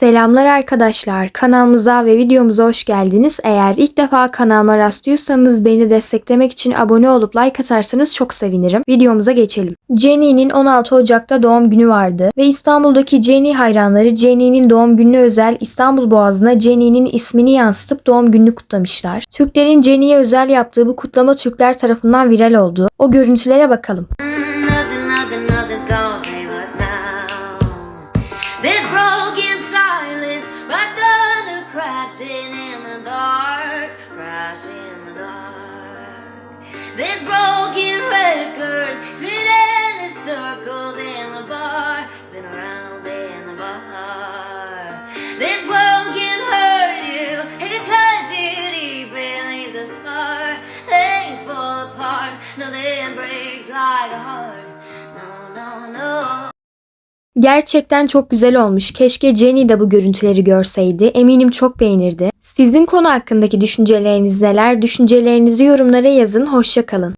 Selamlar arkadaşlar. Kanalımıza ve videomuza hoş geldiniz. Eğer ilk defa kanalıma rastlıyorsanız beni desteklemek için abone olup like atarsanız çok sevinirim. Videomuza geçelim. Jenny'nin 16 Ocak'ta doğum günü vardı ve İstanbul'daki Jenny hayranları Jenny'nin doğum gününe özel İstanbul Boğazı'na Jenny'nin ismini yansıtıp doğum gününü kutlamışlar. Türklerin Jenny'ye özel yaptığı bu kutlama Türkler tarafından viral oldu. O görüntülere bakalım. Nothing, nothing, crashing in the dark, crashing in the dark. This broken record, spinning in circles in the bar, spin around in the bar. This world can hurt you, it cuts you deep and leaves a scar. Things fall apart, nothing breaks like a heart. Gerçekten çok güzel olmuş. Keşke Jenny de bu görüntüleri görseydi. Eminim çok beğenirdi. Sizin konu hakkındaki düşünceleriniz neler? Düşüncelerinizi yorumlara yazın. Hoşça kalın.